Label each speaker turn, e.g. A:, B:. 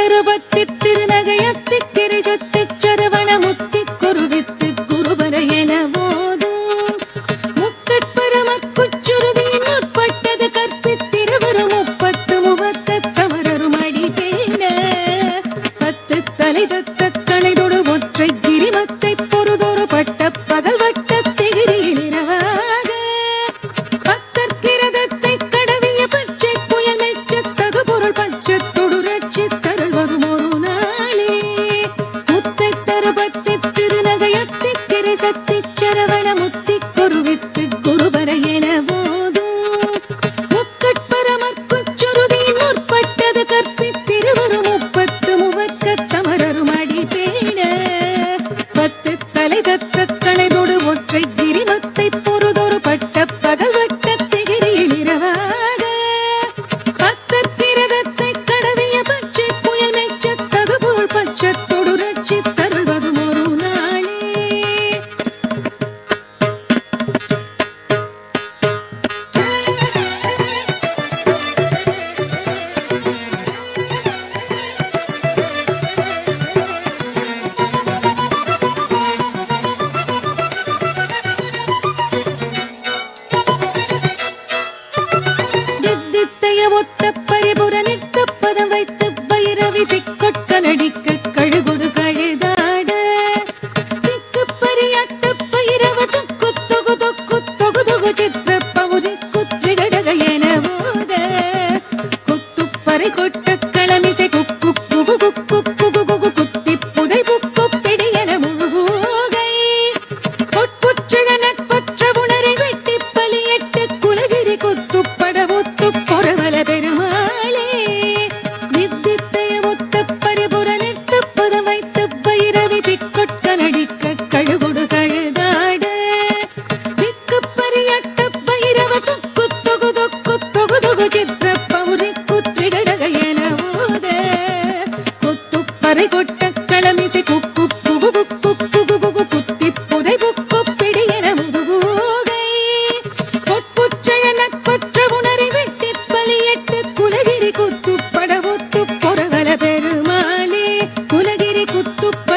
A: தருபத்தி திருநகையத்த கொட்டனடிக்க கொட்ட களமிசை குப்பு புகு புக்கு புகு புகு புத்தி புதை புக்கு பிடியன முதுகூகை பொற்புற்றழன கொற்ற உணரை வெட்டி பொறவல பெருமாளே குலகிரி குத்துப்பட